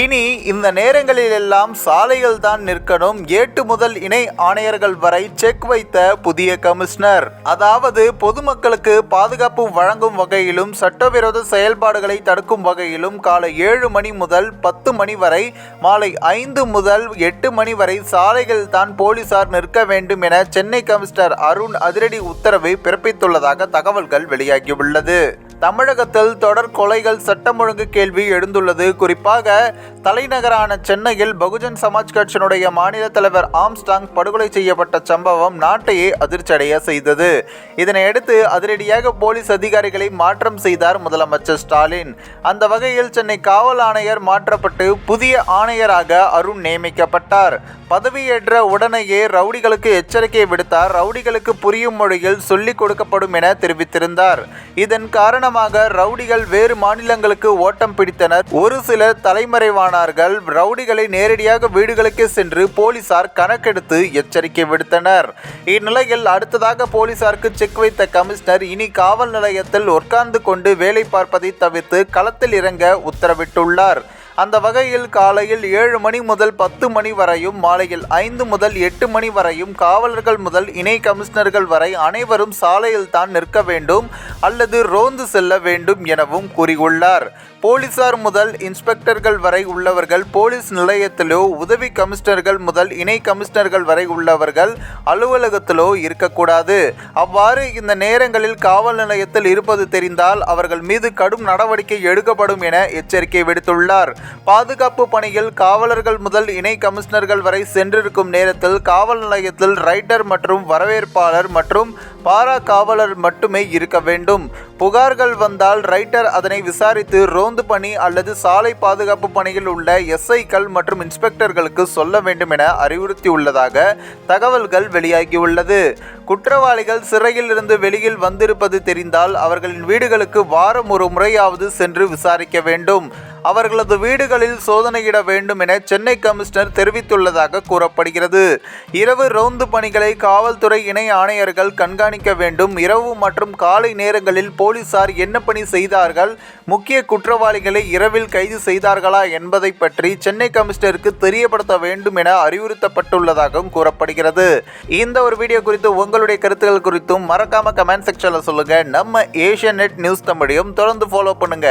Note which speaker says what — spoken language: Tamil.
Speaker 1: இனி இந்த நேரங்களில் எல்லாம் சாலைகள் தான் நிற்கணும். ஏட்டு முதல் இணை ஆணையர்கள் வரை செக் வைத்த புதிய கமிஷனர். அதாவது பொதுமக்களுக்கு பாதுகாப்பு வழங்கும் வகையிலும் சட்டவிரோத செயல்பாடுகளை தடுக்கும் வகையிலும் காலை ஏழு மணி முதல் பத்து மணி வரை மாலை ஐந்து முதல் எட்டு மணி வரை சாலைகள் தான் போலீசார் நிற்க வேண்டும் என சென்னை கமிஷனர் அருண் அதிரடி உத்தரவை பிறப்பித்துள்ளதாக தகவல்கள் வெளியாகியுள்ளது. தமிழகத்தில் தொடர் கொலைகள் சட்டம் ஒழுங்கு கேள்வி எழுந்துள்ளது. குறிப்பாக தலைநகரான சென்னையில் பகுஜன் சமாஜ் கட்சியினுடைய மாநில தலைவர் ஆம்ஸ்டாங் படுகொலை செய்யப்பட்ட சம்பவம் நாட்டையே அதிர்ச்சியடைய செய்தது. இதனையடுத்து அதிரடியாக போலீஸ் அதிகாரிகளை மாற்றம் செய்தார் முதலமைச்சர் ஸ்டாலின். அந்த வகையில் சென்னை காவல் ஆணையர் மாற்றப்பட்டு புதிய ஆணையராக அருண் நியமிக்கப்பட்டார். பதவியேற்ற உடனேயே ரவுடிகளுக்கு எச்சரிக்கை விடுத்தார். ரவுடிகளுக்கு புரியும் மொழியில் சொல்லிக் கொடுக்கப்படும் என தெரிவித்திருந்தார். இதன் காரணமாக ரவுடிகள் வேறு மாநிலங்களுக்கு ஓட்டம் பிடித்தனர். ஒரு சிலர் தலைமறைவானார்கள் ரவுடிகளை நேரடியாக வீடுகளுக்கே சென்று போலீசார் கணக்கெடுத்து எச்சரிக்கை விடுத்தனர். இந்நிலையில் அடுத்ததாக போலீசாருக்கு செக் வைத்த கமிஷனர் இனி காவல் நிலையத்தில் உட்கார்ந்து கொண்டு வேலை பார்ப்பதை தவிர்த்து களத்தில் இறங்க உத்தரவிட்டுள்ளார். அந்த வகையில் காலையில் ஏழு மணி முதல் பத்து மணி வரையும் மாலையில் ஐந்து முதல் எட்டு மணி வரையும் காவலர்கள் முதல் இணை கமிஷனர்கள் வரை அனைவரும் சாலையில் தான் நிற்க வேண்டும் அல்லது ரோந்து செல்ல வேண்டும் எனவும் கூறியுள்ளார். போலீசார் முதல் இன்ஸ்பெக்டர்கள் வரை உள்ளவர்கள் போலீஸ் நிலையத்திலோ உதவி கமிஷனர்கள் முதல் இணை கமிஷனர்கள் வரை உள்ளவர்கள் அலுவலகத்திலோ இருக்கக்கூடாது. அவ்வாறு இந்த நேரங்களில் காவல் நிலையத்தில் இருப்பது தெரிந்தால் அவர்கள் மீது கடும் நடவடிக்கை எடுக்கப்படும் என எச்சரிக்கை விடுத்துள்ளார். பாதுகாப்பு பணியில் காவலர்கள் முதல் இணை கமிஷனர்கள் வரை சென்றிருக்கும் நேரத்தில் காவல் நிலையத்தில் ரைட்டர் மற்றும் வரவேற்பாளர் மற்றும் பாரா காவலர் மட்டுமே இருக்க வேண்டும். புகார்கள் வந்தால் ரைட்டர் அதனை விசாரித்து ரோந்து பணி அல்லது சாலை பாதுகாப்பு பணியில் உள்ள எஸ்ஐக்கள் மற்றும் இன்ஸ்பெக்டர்களுக்கு சொல்ல வேண்டும் என அறிவுறுத்தியுள்ளதாக தகவல்கள் வெளியாகியுள்ளது. குற்றவாளிகள் சிறையில் இருந்து வெளியில் வந்திருப்பது தெரிந்தால் அவர்களின் வீடுகளுக்கு வாரம் ஒரு முறையாவது சென்று விசாரிக்க வேண்டும். அவர்களது வீடுகளில் சோதனையிட வேண்டும் என சென்னை கமிஷனர் தெரிவித்துள்ளதாக கூறப்படுகிறது. இரவு ரோந்து பணிகளை காவல்துறை இணை ஆணையர்கள் கண்காணிக்க வேண்டும். இரவு மற்றும் காலை நேரங்களில் போலீசார் என்ன பணி செய்தார்கள்? முக்கிய குற்றவாளிகளை இரவில் கைது செய்தார்களா என்பதை பற்றி சென்னை கமிஷனருக்கு தெரியப்படுத்த வேண்டும் என அறிவுறுத்தப்பட்டுள்ளதாகவும் கூறப்படுகிறது. இந்த ஒரு வீடியோ குறித்து உங்களுடைய கருத்துக்கள் குறித்தும் மறக்காம கமெண்ட் செக்ஷனில் சொல்லுங்க. நம்ம ஏஷியன் நெட் நியூஸ் தமிழையும் தொடர்ந்து ஃபாலோ பண்ணுங்க.